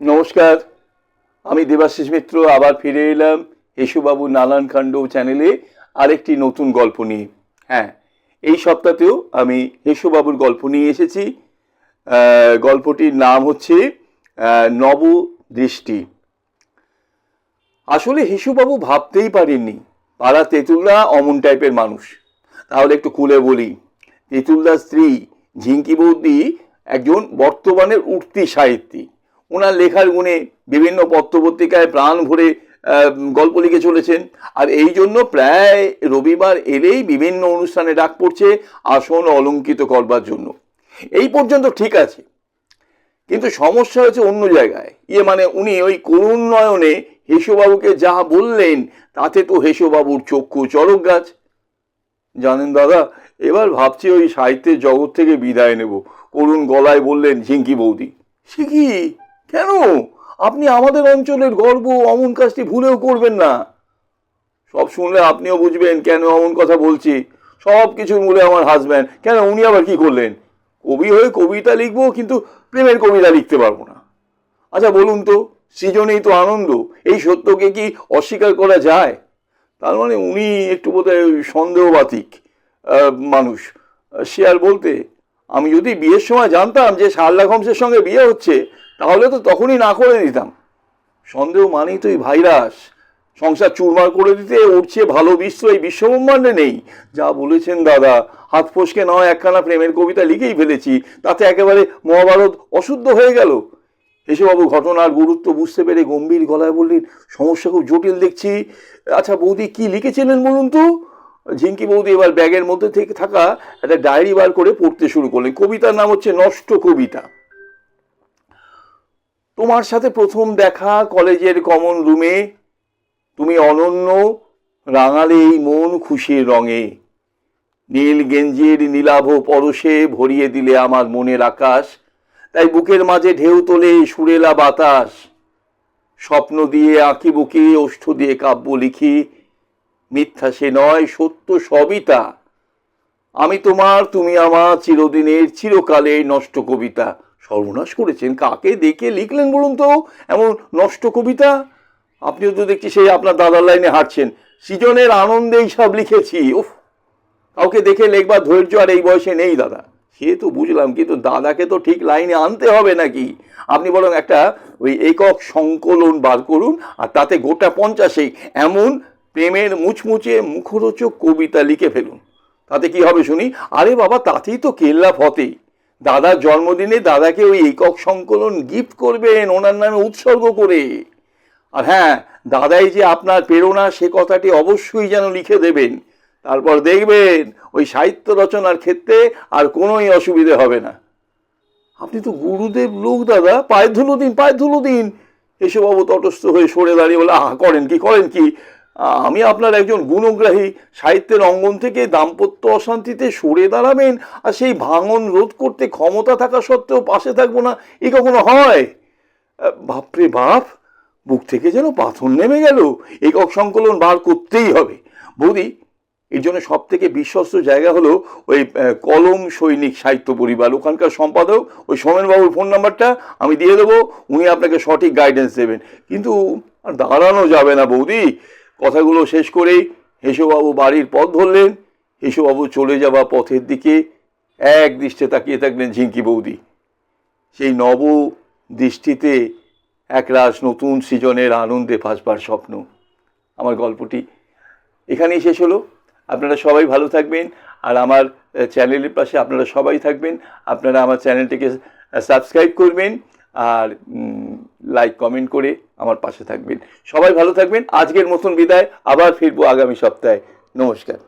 নমস্কার, আমি দেবাশিস মিত্র, আবার ফিরে এলাম ಯಶುবাবু নালান কাণ্ড চ্যানেলে আরেকটি নতুন গল্প নিয়ে। হ্যাঁ এই সপ্তাহতেও আমি হেসুবাবুর গল্প নিয়ে এসেছি। গল্পটির নাম হচ্ছে নব দৃষ্টি আসলে হেসুবাবু ভাবতেই পারেননি, পাড়া তেঁতুলদা অমন টাইপের মানুষ। তাহলে একটু খুলে বলি, তেঁতুলদার স্ত্রী ঝিঙ্কি বৌদি একজন বর্তমানের উঠতি সাহিত্যিক। ওনার লেখার গুণে বিভিন্ন পত্রপত্রিকায় প্রাণ ভরে গল্প লিখে চলেছেন। আর এই জন্য প্রায় রবিবার এলেই বিভিন্ন অনুষ্ঠানে ডাক পড়ছে আসন অলঙ্কিত করবার জন্য। এই পর্যন্ত ঠিক আছে। কিন্তু সমস্যা হচ্ছে অন্য জায়গায়। ইয়ে মানে উনি ওই করুণ নয়নে হেসুবাবুকে যা বললেন, তাতে তো হেসুবাবুর চক্ষু চরক গাছ। জানেন দাদা, এবার ভাবছি ওই সাহিত্যের জগৎ থেকে বিদায় নেব। করুণ গলায় বললেন, ঝিঙ্কি বৌদি। সে কি? কেন? আপনি আমাদের অঞ্চলের গর্ব অমন কাজটি ভুলেও করবেন না। সব শুনলে আপনিও বুঝবেন কেন অমন কথা বলছি। সব কিছুর মূলে আমার হাজব্যান্ড কেন উনি আবার কি করলেন? কবি হয়ে কবিতা লিখব, কিন্তু প্রেমের কবিতা লিখতে পারব না। আচ্ছা বলুন তো, সৃজনেই তো আনন্দ। এই সত্যকে কি অস্বীকার করা যায়? তার মানে উনি একটু বোধহয় সন্দেহবাতিক মানুষ। সে আর বলতে, আমি যদি বিয়ের সময় জানতাম যে শার্লাক হোমসের সঙ্গে বিয়ে হচ্ছে তাহলে তো তখনই না করে দিতাম সন্দেহ মানেই তো এই ভাইরাস। সংসার চুরমার করে দিতে উঠছে ভালো বিশ্ব এই বিশ্বব্রহ্মাণ্ডে নেই। যা বলেছেন দাদা, হাত ফসকে নয় একখানা প্রেমের কবিতা লিখেই ফেলেছি, তাতে একেবারে মহাভারত অশুদ্ধ হয়ে গেল। এসববাবু ঘটনার গুরুত্ব বুঝতে পেরে গম্ভীর গলায় বললেন, সমস্যা খুব জটিল দেখছি। আচ্ছা বৌদি কি লিখেছিলেন বলুন তো? ঝিঙ্কি বৌদি এবার ব্যাগের মধ্যে থেকে থাকা একটা ডায়েরি বার করে পড়তে শুরু করলেন। কবিতার নাম হচ্ছে নষ্ট কবিতা। তোমার সাথে প্রথম দেখা কলেজের কমন রুমে। তুমি অনন্য রাঙালে এই মন খুশির রঙে। নীল গেঞ্জির নীলাভ পরশে ভরিয়ে দিলে আমার মনের আকাশ। তাই বুকের মাঝে ঢেউ তোলে সুরেলা বাতাস। স্বপ্ন দিয়ে আঁকি বুকি ওষ্ঠ দিয়ে কাব্য লিখি। মিথ্যা সে নয়, সত্য সবই তা। আমি তোমার, তুমি আমার চিরদিনের চিরকালে নষ্ট কবিতা। সর্বনাশ করেছেন। কাকে দেখে লিখলেন বলুন তো? এমন নষ্ট কবিতা? আপনিও তো দেখছি সেই আপনার দাদার লাইনে হাঁটছেন। সৃজনের আনন্দে সব লিখেছি। উফ! কাউকে দেখে লেখবার ধৈর্য আর এই বয়সে নেই দাদা। সে তো বুঝলাম, কিন্তু দাদাকে তো ঠিক লাইনে আনতে হবে নাকি? আপনি বরং একটা ওই একক সংকলন বার করুন আর তাতে গোটা পঞ্চাশেই এমন প্রেমের মুচমুচে মুখরোচক কবিতা লিখে ফেলুন। তাতে কি হবে শুনি? আরে বাবা, তাতেই তো কেল্লা ফতে দাদার জন্মদিনে দাদাকে ওই একক সংকলন গিফট করবেন, ওনার নামে উৎসর্গ করে। আর হ্যাঁ দাদাই যে আপনার প্রেরণা, সে কথাটি অবশ্যই যেন লিখে দেবেন। তারপর দেখবেন, ওই সাহিত্য রচনার ক্ষেত্রে আর কোনোই অসুবিধে হবে না। আপনি তো গুরুদেব লোক, দাদা। পায়ের ধুলো দিন, পায়ের ধুলো দিন। এসব বাবু তটস্থ হয়ে সরে দাঁড়িয়ে বলে, আহা, করেন কি করেন কি? আমি আপনার একজন গুণগ্রাহী, সাহিত্যের অঙ্গন থেকে দাম্পত্য অশান্তিতে সরে দাঁড়াবেন আর সেই ভাঙন রোধ করতে ক্ষমতা থাকা সত্ত্বেও পাশে থাকব না, এ কখনো হয়? বাপরে বাপ, বুক থেকে যেন পাথর নেমে গেল। একক সংকলন বার করতেই হবে। বৌদি, এর জন্য সব থেকে বিশ্বস্ত জায়গা হলো ওই কলম সৈনিক সাহিত্য পরিবার। ওখানকার সম্পাদক, ওই সোমেনবাবুর ফোন নাম্বারটা আমি দিয়ে দেবো। উনি আপনাকে সঠিক গাইডেন্স দেবেন। কিন্তু আর দাঁড়ানো যাবে না বৌদি। কথাগুলো শেষ করেই হেসুবাবু বাড়ির পথ ধরলেন। হেসুবাবু চলে যাওয়া পথের দিকে এক দৃষ্টে তাকিয়ে থাকলেন ঝিঙ্কি বৌদি। সেই নব দৃষ্টিতে একরাশ নতুন সৃজনের আনন্দে ভাসবার স্বপ্ন। আমার গল্পটি এখানেই শেষ হলো। আপনারা সবাই ভালো থাকবেন। আর আমার চ্যানেলের পাশে আপনারা সবাই থাকবেন। আপনারা আমার চ্যানেলটিকে সাবস্ক্রাইব করবেন। আর লাইক কমেন্ট করে আমার পাশে থাকবেন। সবাই ভালো থাকবেন। আজকের মতন বিদায়। আবার ফিরবো আগামী সপ্তাহে। নমস্কার।